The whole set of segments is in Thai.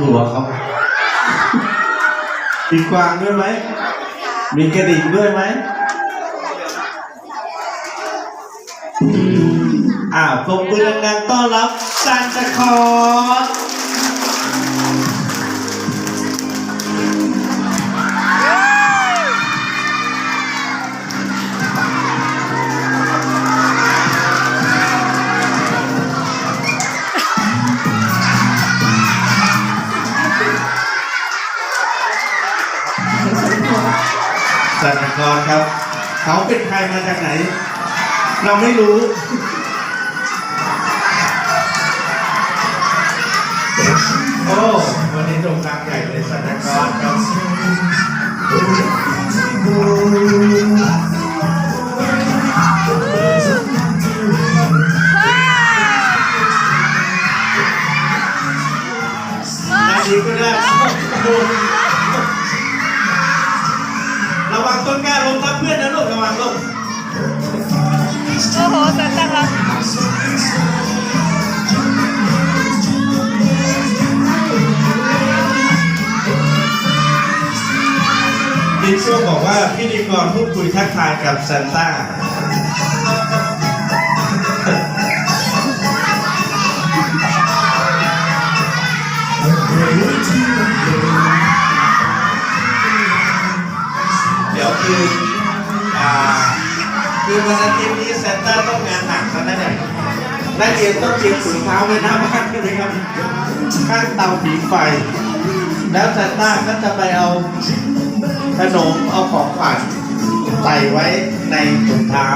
ตัวเขามีกวางด้วยไหม มีกระดิ่งด้วยไหมอ้าวปรบมือดังๆต้อนรับซานตาคลอส ซานตาคลอสครับ เขาเป็นใครมาจากไหน เราไม่รู้โอ้วันนี้โด่งดังใหญ่เลยซานตาคลอสครับอันนี้ก็ได้ ดินช่วงบอกว่าพิธีกรพูดคุยทักทายกับซานต้าเดี๋ยวคืออ่าคือวันอาทิตย์นี้ซานต้าต้องงานหนักแล้วนะเนี่ยนักเรียนต้องเตรียมถุงเท้าไว้หน้าบ้านกันเลยครับข้างเตาผิงไฟ แล้วซานต้าก็จะไปเอา ขนมเอาของขวัญใส่ไว้ในถุงเท้า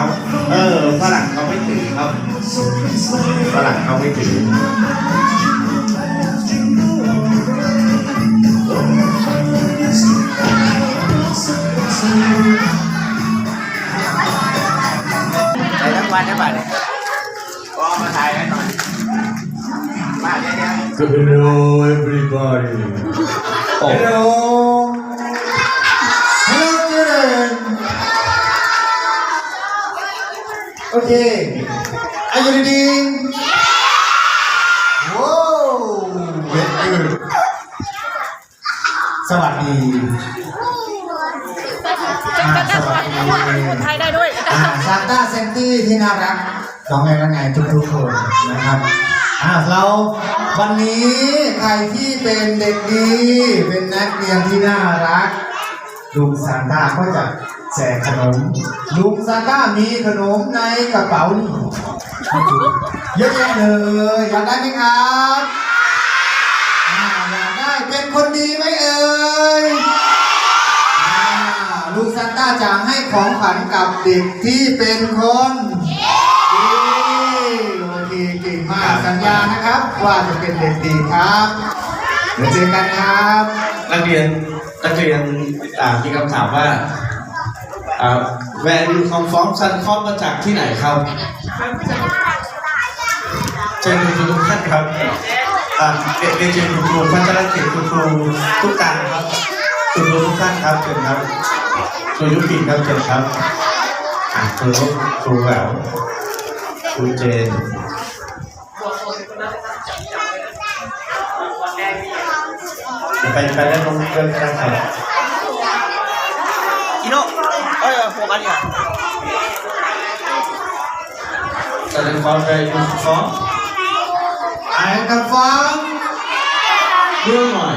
เออฝรั่งเขาไม่ถือครับฝรั่งเขาไม่ถือไปทั้งวันได้ป่ะเนี่ยก็มาถ่ายกันหน่อยมาเดี๋ยวเดี๋ยว Hello everybody Hello. Hello, Okay. Are you ready? Whoa. Very good. สวัสดีจะจะสวัสดีพูดพูดไทยได้ด้วยอ่าซานต้าเซนตี้ที่น่ารักของแม่และไงทุกทุกๆคนนะครับอ่าเราวันนี้ใครที่เป็นเด็กดี เป็นนักเรียนที่น่ารักลุงซานต้าก็จะ แจกขนมลุงซานต้ามีขนมในกระเป๋านี่เยอะแยะเลยอยากได้ไหมครับอยากได้เป็นคนดีไหมเอ่ยลุงซานต้าจะให้ของขวัญกับเด็กที่เป็นคนดีโอเคเก่งมากสัญญานะครับ ว่าจะเป็นเด็กดีครับเดี๋ยวเจอกันครับ นักเรียนนักเรียนอ่ามีคำถามว่า อ่า where you come from ซันคอมมาจากที่ไหนครับเชิญคุณครูทุกท่านครับอ่าเรียนเรียนเชิญคุณครูพัชรเกียรติคุณครูทุกการครับคุณครูทุกท่านครับเชิญครับครูยุพินครับเชิญครับอ่าครูนุชครูแหววครูเจนไปไปได้ลงเรื่องกันครับอีโน่ เอ้ยโฟกัสดีกว่าแสดงความใจคุณฟ้องไอ้กับฟังเรื่องหน่